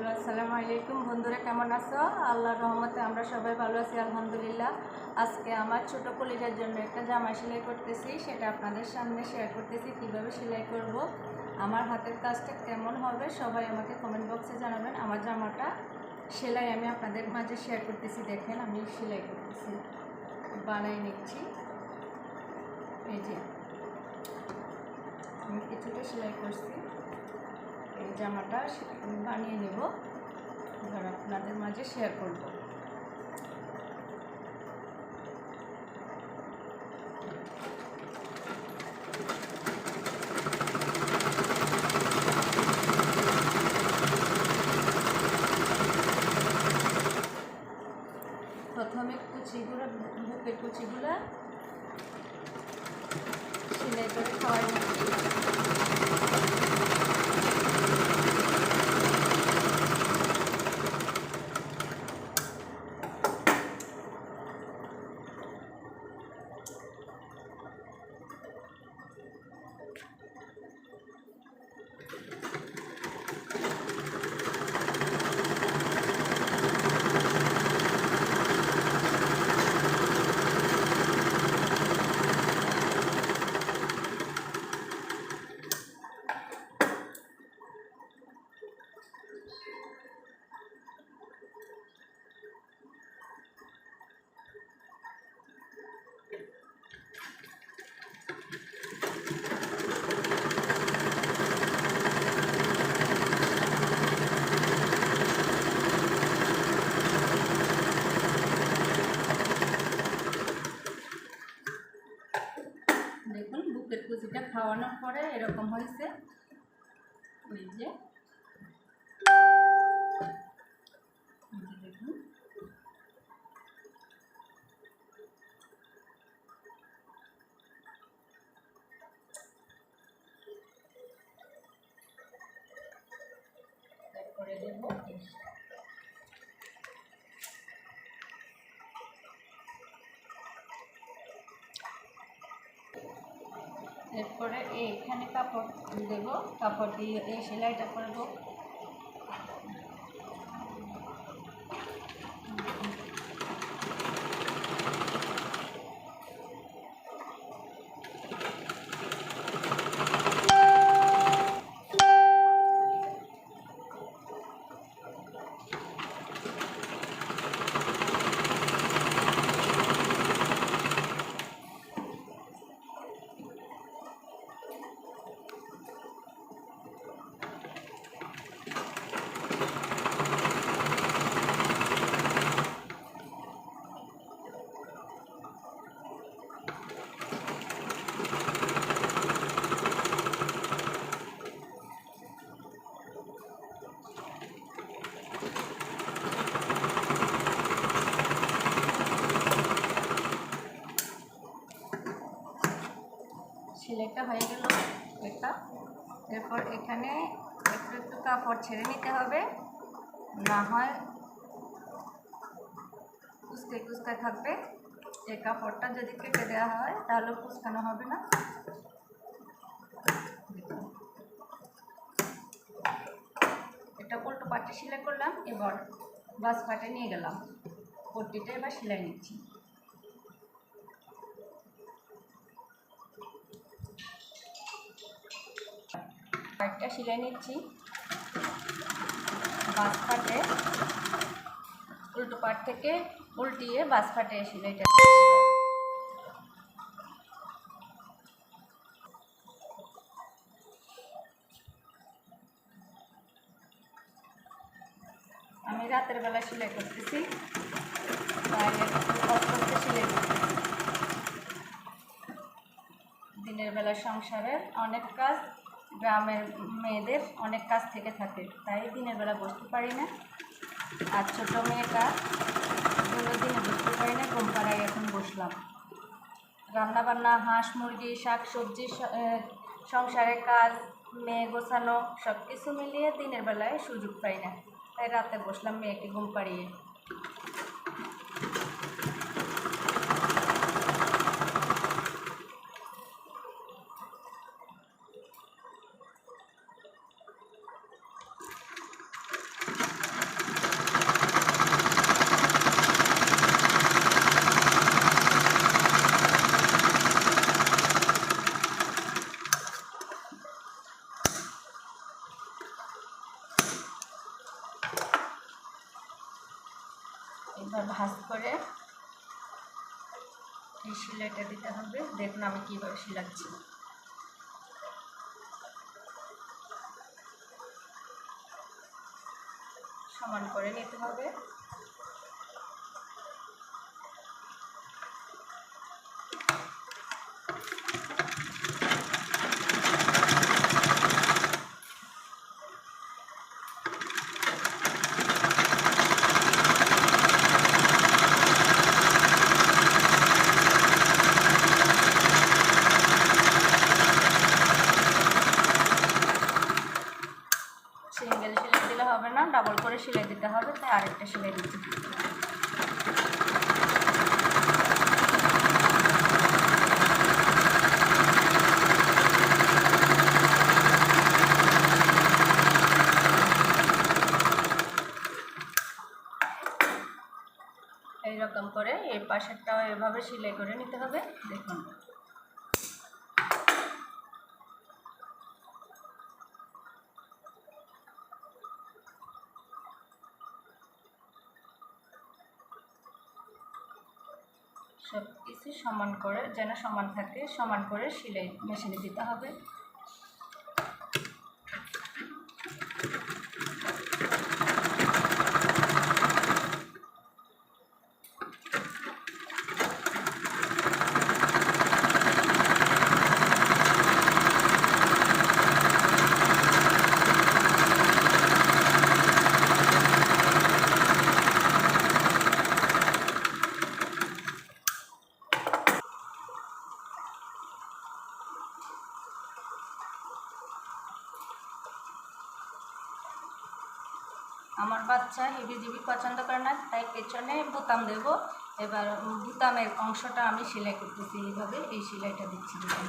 Hello, আসসালামু আলাইকুম। বন্ধুরা, কেমন আছো? আল্লাহর রহমতে আমরা সবাই ভালো আছি, আলহামদুলিল্লাহ। আজকে আমার ছোট কলিজার জন্য একটা জামা সেলাই করতেছি, সেটা আপনাদের সামনে শেয়ার করতেছি, কীভাবে সেলাই করব, আমার হাতের কাজটা কেমন হবে, সবাই আমাকে কমেন্ট বক্সে জানাবেন। আমার জামাটা সেলাই আমি আপনাদের মাঝে শেয়ার করতেছি, দেখেন আমি সেলাই করতেছি। বানাই নিচ্ছি। এই যে, আমি কিছুটা সেলাই করছি। এই জামাটা সে- বানিয়ে নেব। এবার আপনাদের মাঝে শেয়ার করব। প্রথমে কুচিগুলো বুকের কুচিগুলো সেলাই করে খাওয়াই নিচ্ছি দেখুন বুকের কুচিটা খাওয়ানোর পরে এরকম হয়েছে। এই যে। দেখুন। তারপরে দেবো। এইখানে কাপড় দেব কাপড় দিয়ে এই সেলাইটা করব সেলাইটা হয়ে গেল এটা এরপর এখানে একটু একটু কাপড় ছেড়ে নিতে হবে। না হয় কুচকে কুচকে থাকবে। এই কাপড়টা যদি কেটে দেওয়া হয়, তাহলে কুচকানো হবে না। এটা উল্টো পাটে সেলাই করলাম, এবার বাস পাটে নিয়ে গেলাম। পট্টিটা এবার সেলাই নিচ্ছি। একটা সেলাই নিচ্ছি। বাস পাটে উল্টো পাট থেকে উল্টিয়ে বাস পাটে সেলাইটা। আমি রাতের বেলা সেলাই করতেছি। দিনের বেলা সংসারের অনেক কাজ গ্রামের মেয়েদের অনেক কাজ থেকে থাকে। তাই দিনের বেলা বসতে পারি না। আর ছোটো মেয়েটা কোনো দিনে বসতে পারি না ঘুম পাড়ায় এখন বসলাম। রান্না বান্না হাঁস মুরগি, শাক সবজি সংসারের কাজ, মেয়ে গোছানো সব কিছু মিলিয়ে দিনের বেলায় সুযোগ পাই না। তাই রাতে বসলাম মেয়েকে ঘুম পাড়িয়ে এবার ভাঁজ করে এই সেলাইটা দিতে হবে। দেখুন আমি কীভাবে সেলাচ্ছি। সমান করে নিতে হবে সিঙ্গেল সেলাই দিলে হবে না ডাবল করে সেলাই দিতে হবে, তাই আরেকটা সেলাই দিতে এইরকম করে এই পাশেরটাও এভাবে সেলাই করে নিতে হবে, দেখুন সব কিছু সমান করে যেন সমান থাকে সমান করে সেলাই মেশিনে দিতে হবে আমার বাচ্চা হেভি জিবি পছন্দ করে না, তাই পেছনে বোতাম দেব। এবার বোতামের অংশটা আমি সেলাই করতেছি এইভাবে, এই সেলাইটা দিচ্ছি দেখুন।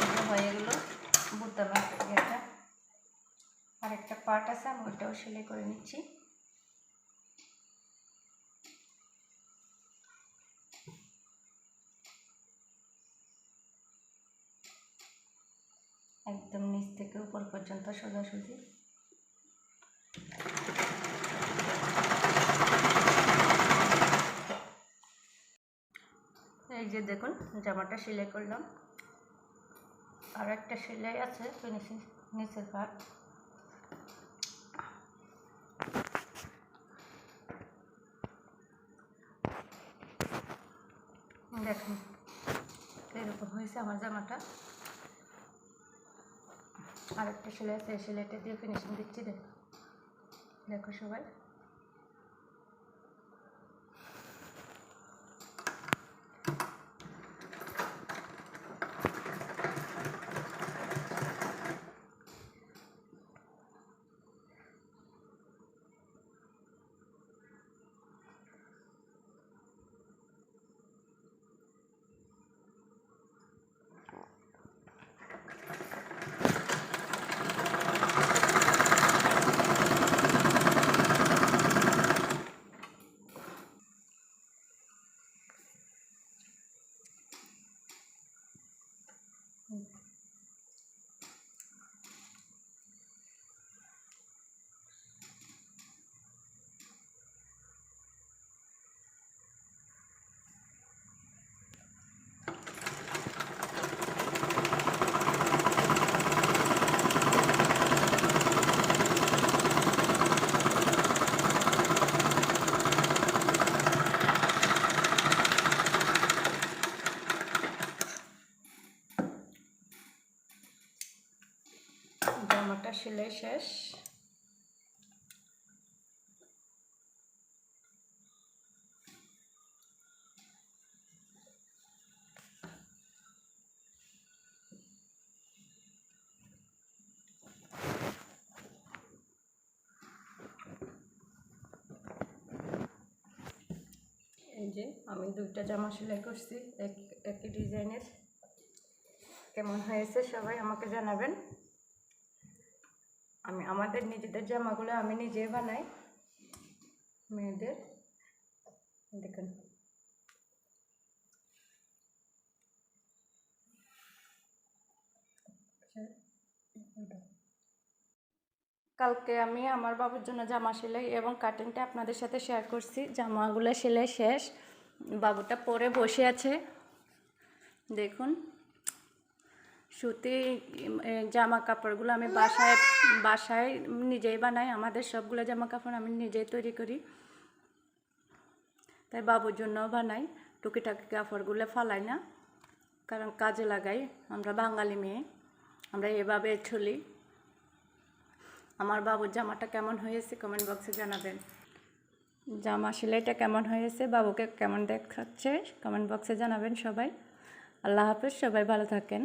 এটা হয়ে গেলো বোতামের ইয়েটা পার্ট আছে, আমি ওইটাও সেলাই করে নিচ্ছি। একদম নিচ থেকে উপর পর্যন্ত সোজাসুজি। এই যে দেখুন, জামাটা সেলাই করলাম। আর একটা সেলাই আছে ফিনিশিং নিচের পার্ট দেখুন। এরকম হয়েছে আমার জামাটা। আর একটা সেলাই আছে সেলাইটা দিয়ে ফিনিশিং দিচ্ছি দেখো সবাই। জামাটা সেলাই শেষ। যে আমি দুইটা জামা সেলাই করছি, এক একই ডিজাইনের। কেমন হয়েছে সবাই আমাকে জানাবেন। আমি, আমাদের নিজেদের জামাগুলো আমি নিজে বানাই। মেয়েদের। দেখুন। কালকে আমি আমার বাবুর জন্য জামা সেলাই এবং কাটিংটা আপনাদের সাথে শেয়ার করছি। জামাগুলো সেলাই শেষ। বাবুটা পরে বসে আছে। দেখুন। সুতি জামা কাপড়গুলো আমি বাসায় বাসায় নিজেই বানাই। আমাদের সবগুলো জামা কাপড় আমি নিজেই তৈরি করি। তাই বাবুর জন্যও বানাই। টুকিটাকি কাপড়গুলো ফালাই না, কারণ কাজে লাগাই। আমরা বাঙালি মেয়ে, আমরা এভাবে চলি। আমার বাবুর জামাটা কেমন হয়েছে কমেন্ট বক্সে জানাবেন। জামা সেলাইটা কেমন হয়েছে, বাবুকে কেমন দেখাচ্ছে কমেন্ট বক্সে জানাবেন সবাই। আল্লাহ হাফেজ, সবাই ভালো থাকেন।